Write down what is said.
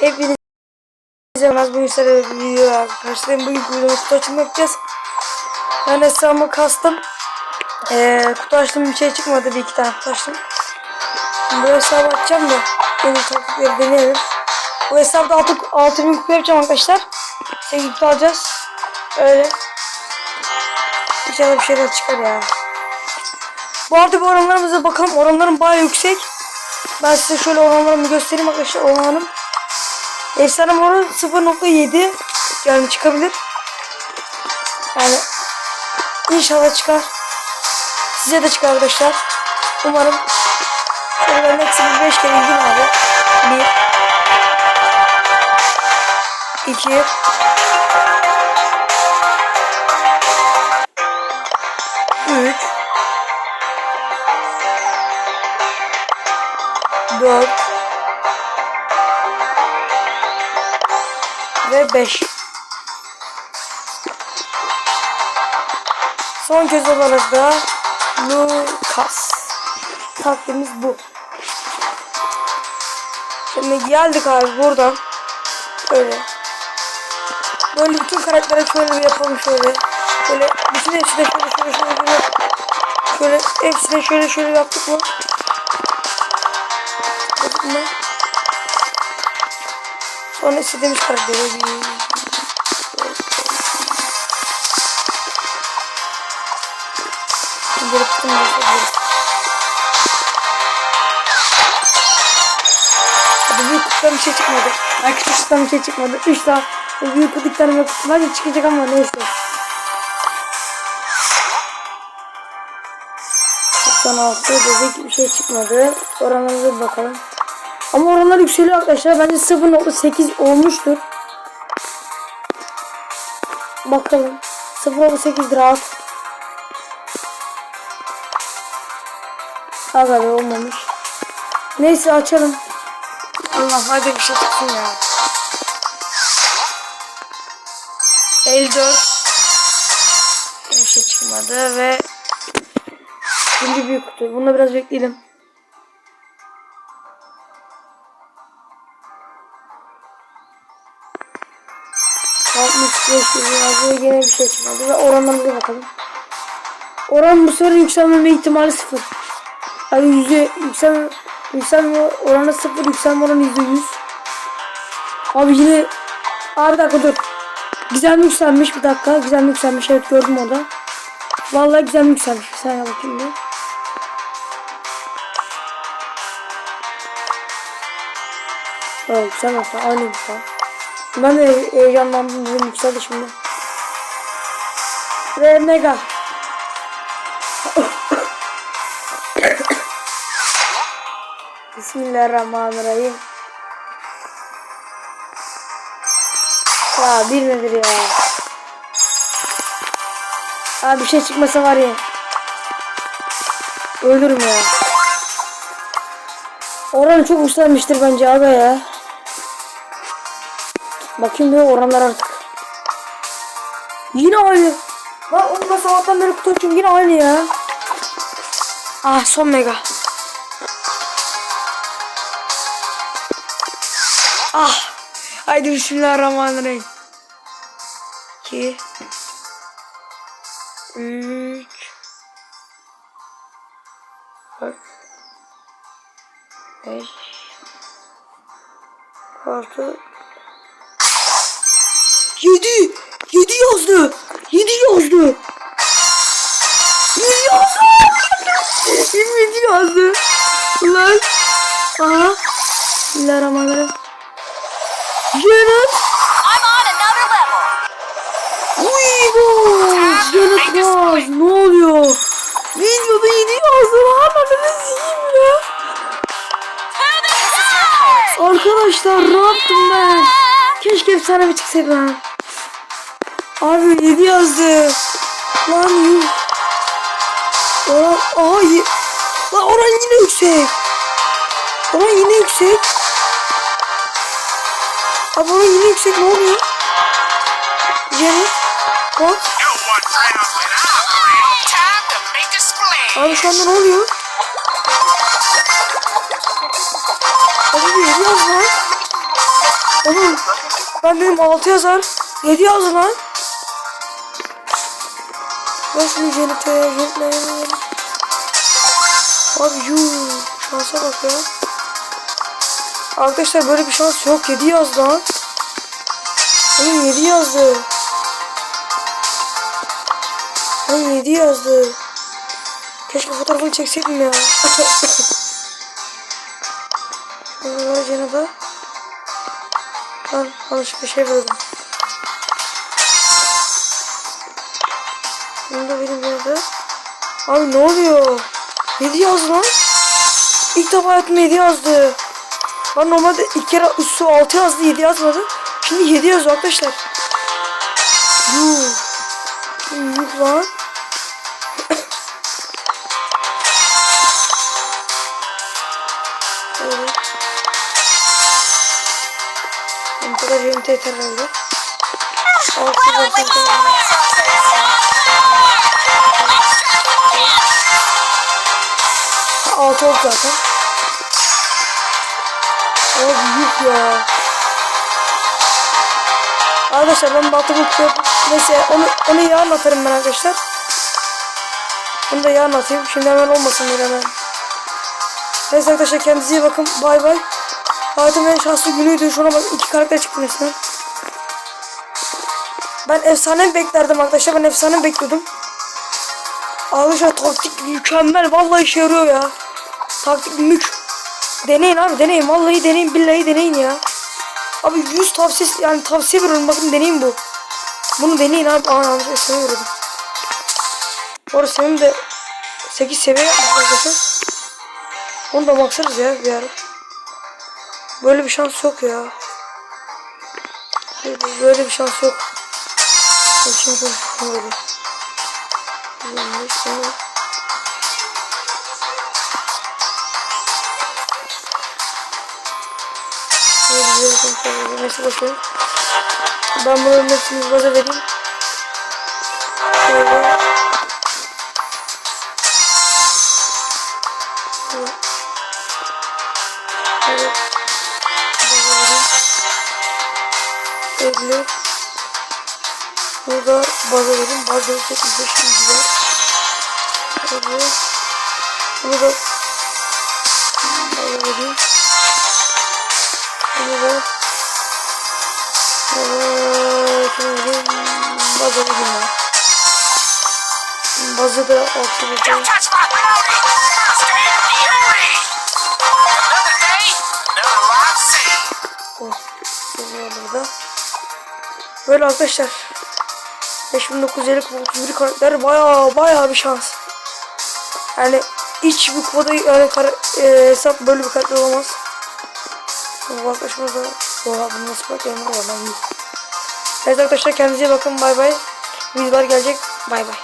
Hepiniz izlemez bu yüzden bir video karşılayın. Bugün videoda kutu açımı yapacağız. Ben hesabımı kastım. Ee, kutu açtım bir şey çıkmadı. Bir iki tane kutu açtım. Bu hesabı açacağım da. Yeni taktikleri deneyelim. Bu hesapta 6, 6000 kupa yapacağım arkadaşlar. 8 kutu alacağız. Öyle. İnşallah bir şeyler çıkar ya. Bu bu oranlarımıza bakalım. Oranlarım bayağı yüksek. Ben size şöyle oranlarımı göstereyim arkadaşlar. Oranlarım. Efsane oranı 0.7 yani çıkabilir. Yani inşallah çıkar. Size de çıkar arkadaşlar. Umarım ben bir 5 kere gideyim abi. 1 2 3 4 ve 5 Son kez olarak da Lucas. Taktiğimiz bu. Şimdi geldik abi buradan. Böyle. Böyle bütün karaktere şöyle bir yapalım şöyle. Böyle bütün hepsine şöyle şöyle şöyle şöyle. Şöyle hepsine şöyle şöyle yaptık mı? Yaptık mı Sonra istediğimiz karakteri bir Hadi büyük kutudan bir şey çıkmadı. Ay küçük kutudan bir şey çıkmadı. 3 daha büyük kutudan bir kutu var çıkacak ama neyse. 96 dedik bir şey çıkmadı. Bir bakalım. Ama oranlar yükseliyor arkadaşlar. Bence 0.8 olmuştur. Bakalım. 0.8 rahat. Aga be olmamış. Neyse açalım. Allah hadi bir şey çıksın ya. 54 Bir şey çıkmadı ve Şimdi büyük kutu. Bunu biraz bekleyelim. Altmış beş yazıyor gene bir şey çıkmadı ve oranlarına bakalım. Oran bu sefer yükselmeme ihtimali sıfır. Hadi yüzde yüksel yükselme oranı sıfır yükselme oranı yüzde yüz. Abi yine abi bir dakika dur. Güzel mi yükselmiş bir dakika. Güzel mi yükselmiş evet gördüm orada. Vallahi güzel mi yükselmiş. Bir saniye bakayım bir. Evet yükselmiş. Aynıymış lan. Ben de heyecanlandım dedim yükseldi şimdi. Ve mega. Bismillahirrahmanirrahim. Ya bir nedir ya? Abi bir şey çıkmasa var ya. Ölürüm ya. Oran çok yükselmiştir bence abi ya. Bakayım bir oranlar artık. Yine aynı. Lan onu da sabahtan beri kutu açıyorum yine aynı ya. Ah son mega. Ah. Haydi bismillahirrahmanirrahim. 2 3 4 5 6 7 7 yazdı. 7 yazdı. 7 yazdı. 7 yazdı. Ulan. Aha. Bismillahirrahmanirrahim. Level. Uy bu. Janet Ross. Ne oluyor? Videoda 7 yazdı lan. Ananı sikeyim ya. Arkadaşlar ne ben? Keşke efsane bir çıksaydı lan. Abi 7 yazdı. Lan. Oran, aha ye- Lan oran yine yüksek. Oran yine yüksek. Abi oran yine yüksek ne oluyor? Janet. Bak. Abi şu anda ne oluyor? Abi bir 7 yaz lan. Oğlum ben dedim 6 yazar. 7 yazdı lan. Jenit'e ya. Jenit'le yemeyelim. Abi yuh. Şansa bak ya. Arkadaşlar böyle bir şans yok. 7 yazdı lan. Oğlum 7 yazdı. Oğlum 7 yazdı. Keşke fotoğrafını çekseydim ya. Ver Jenit'e. Lan yanlışlıkla şey verdim. Bunu da benim yazdı. Abi ne oluyor? 7 yazdı lan. İlk defa hayatımda 7 yazdı. Lan normalde ilk kere üstü 6 yazdı 7 yazmadı. Şimdi 7 yazıyor arkadaşlar. Yuh. Yuh lan. Bu kadar yeter herhalde. Altı Well, yazdı. Altı oldu zaten. Abi yuh ya. Arkadaşlar ben batı bu Neyse onu, onu yarın atarım ben arkadaşlar. Bunu da yarın atayım. Şimdi hemen olmasın böyle hemen. Neyse arkadaşlar kendinize iyi bakın. Bay bay. Hayatımın en şanslı günüydü. Şuna bak iki karakter çıktı resmen. Ben efsane beklerdim arkadaşlar. Ben efsane bekliyordum. Arkadaşlar taktik mükemmel. Vallahi işe yarıyor ya. Taktik mük. Deneyin abi deneyin. Vallahi deneyin. Billahi deneyin ya. Abi 100 tavsiye yani tavsiye veriyorum. Bakın deneyin bu. Bunu deneyin abi. Aa yanlış esneme vurdum. Orası senin de 8 seviye arkadaşlar. Onu da baksarız ya bir ara. Böyle bir şans yok ya. Böyle bir şans yok. Şimdi konuşalım böyle. 25 sene. Böyle güzel konuşalım. Neyse boşver. Ben bunların hepsini baza vereyim. Şöyle. Evet. Baza vereyim. Burada vereyim. Baza çok güzel. Güzel. Şöyle. Bunu da vereyim. Bunu da vereyim ya. Bazı da seen. Oh, burada. Böyle arkadaşlar. 5950 31 karakter baya baya bir şans. Yani hiç bu kupada yani kara, e, hesap böyle bir karakter olmaz. Arkadaşımız da Oha bunu nasıl bak yanına var lan. Evet arkadaşlar kendinize iyi bakın bay bay. Videolar gelecek bay bay.